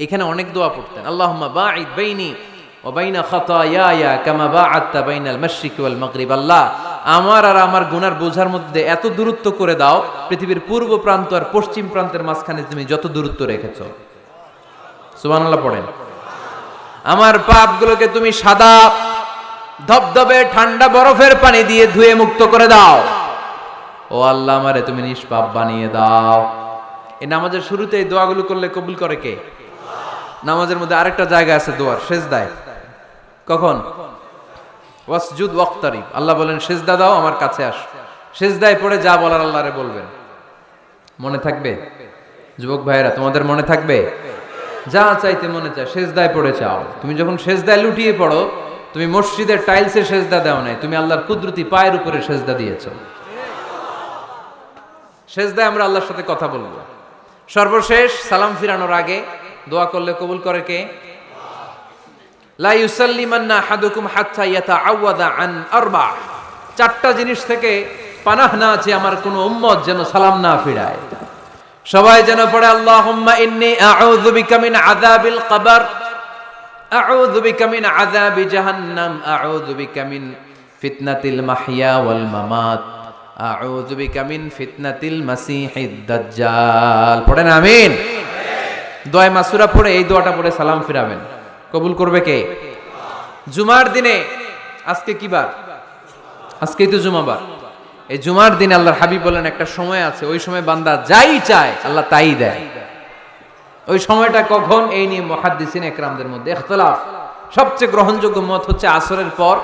এখানে অনেক দোয়া পড়তেন। আল্লাহ, আমার আর আমার গুনার বোঝার মধ্যে এত দূরত্ব করে দাও, পৃথিবীর পূর্ব প্রান্ত আর পশ্চিম প্রান্তের মাঝখানে তুমি যত দূরত্ব রেখেছো। সুবহানাল্লাহ পড়েন। আমার পাপগুলোকে তুমি সাদা ধবধবে ঠান্ডা বরফের পানি দিয়ে ধুয়ে মুক্ত করে দাও। ও আল্লাহ আমারে, তুমি নিষ্পাপ বানিয়ে দাও। এই নামাজের শুরুতে এই দোয়াগুলো করলে কবুল করে কে? নামাজের মধ্যে আরেকটা জায়গা আছে দোয়ার শেষ দায় কখন? ওয়াসজুদ ওয়াক্তারিব। আল্লাহ বলেন, সেজদা দাও, আমার কাছে আস। সেজদায় পড়ে যা বলার আল্লাহরে বলবেন। মনে থাকবে? যুবক ভাইয়েরা, তোমাদের মনে থাকবে? যা চাইতে মনে চায়, সেজদায় পড়ে চাও তুমি যখন সেজদায় লুটিয়ে পড়ো, তুমি মসজিদের টাইলসে সেজদা দাও নাই, তুমি আল্লাহর কুদরতি পায়ের উপরে সেজদা দিয়েছ। সেজদায় আমরা আল্লাহর সাথে কথা বলব। সর্বশেষ সালাম ফিরানোর আগে দোয়া করলে কবুল করে কে? চারটা জিনিস থেকে পানাহ না আছে আমার কোনো উম্মত যেন সালাম না ফিরায়। সবাই যেন পড়ে, আল্লাহুম্মা ইন্নী আউযু বিকা জাহান্নাম, আউযু ফিতনাতিল ওয়াল মামাত। এই দোয়াটা পড়ে সালাম ফিরাবেন। কবুল করবে কে? জুমার দিনে আজকে কি বার? আজকেই তো জুমাবার এই জুমার দিনে আল্লাহর হাবিব বলেন, একটা সময় আছে, ওই সময় বান্দা যাই চায়, আল্লাহ তাই দেয়। ওই সময়টা কখন? এই নিয়ে মহাদ্দিসিন একরামদের মধ্যে। ইখতলাফ। সবচেয়ে গ্রহণযোগ্য মত হচ্ছে আসরের পর।